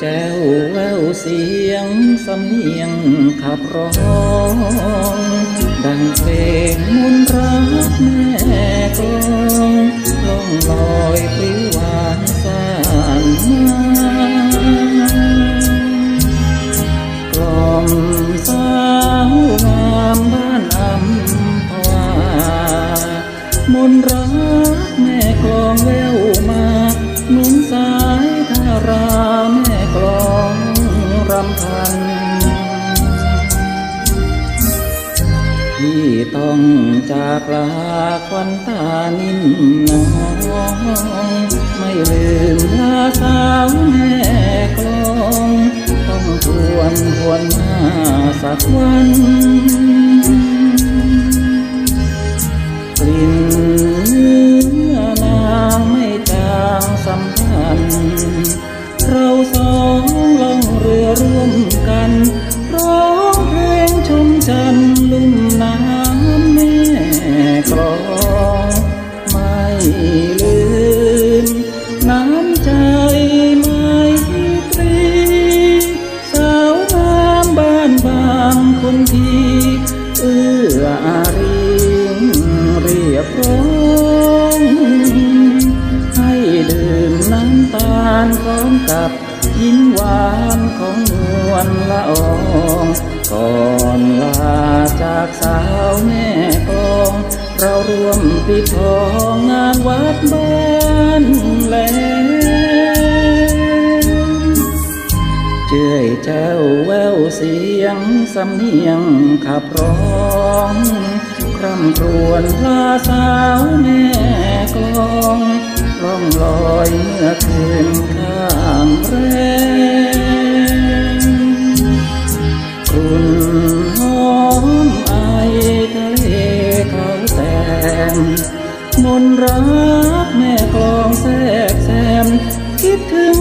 แจ้วแววเสียงสำเนียงขับร้อง ดังเพลงมุนรักแม่กลองล่องลอยปลิวหวานสานมากล่อมสาวงามบ้านอัมพวามนรักแม่กลองแว ที่ต้องจากลาควันตานิ่มน้อง ไม่ลืมลาสาวแม่กลองต้องทวนทวนมาสักวันกลิ่นเนื้อนางไม่จางสัมพันธ์เราสองล่องเรือร่วมกันื่นน้ำตาลพร้อมกับยิ้มหวานของนวลละอองก่อนลาจากสาวแม่กอง เราร่วมปิดทองงานวัดบ้าน ยแจ้วแววเสียงสำเนียงขับร้องคร่ำครวญลาสาวแม่กลองล่องลอยเมื่อคืนข้างแรมกรุ่นหอมไอทะเลเขาแต้มมนรักแม่กลองแทรกแซมคิดถึง